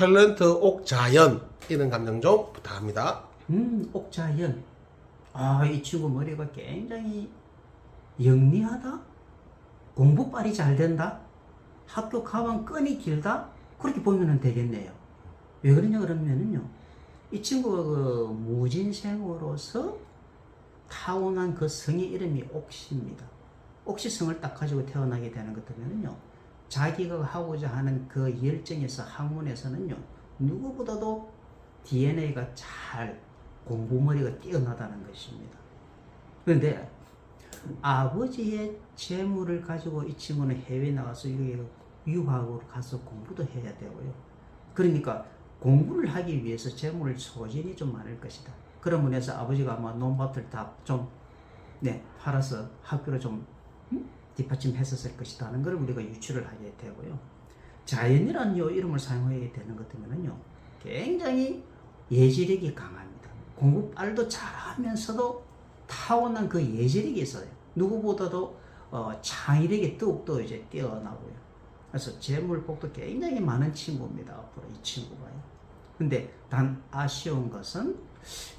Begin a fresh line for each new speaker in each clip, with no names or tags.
탤런트 옥자연 이런 감정 좀 부탁합니다.
음, 옥자연. 아, 이 친구 머리가 굉장히 영리하다? 공부빨이 잘 된다? 학교 가방 끈이 길다? 그렇게 보면 되겠네요. 왜 그러냐 그러면은요. 이 친구가 그 무진생으로서 타고난 그 성의 이름이 옥시입니다. 옥시성을 딱 가지고 태어나게 되는 것 때문에는요. 자기가 하고자 하는 그 열정에서 학문에서는요. 누구보다도 DNA가 잘 공부머리가 뛰어나다는 것입니다. 그런데 아버지의 재물을 가지고 이 친구는 해외 나가서 유학으로 가서 공부도 해야 되고요. 그러니까 공부를 하기 위해서 재물을 소진이 좀 많을 것이다. 그런 면에서 아버지가 아마 논밭을 다 좀 네, 팔아서 학교를 좀 음? 뒷받침했었을 것이다 하는 걸 우리가 유추를 하게 되고요. 자연이라는 요 이름을 사용하게 되는 것 때문에는요. 굉장히 예지력이 강합니다. 공부빨도 잘하면서도 타고난 그 예지력이 있어요. 누구보다도 어, 창의력이 더욱더 이제 뛰어나고요. 그래서 재물복도 굉장히 많은 친구입니다. 앞으로 이 친구가요. 근데 단 아쉬운 것은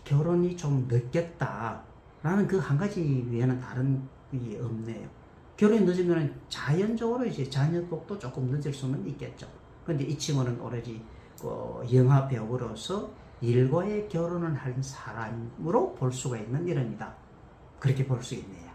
결혼이 좀 늦겠다라는 그 한 가지 외에는 다른 게 없네요. 결혼이 늦으면 자연적으로 이제 자녀복도 조금 늦을 수는 있겠죠. 근데 이 친구는 오로지 그 영화 배우로서 일과의 결혼을 한 사람으로 볼 수가 있는 이름이다. 그렇게 볼 수 있네요.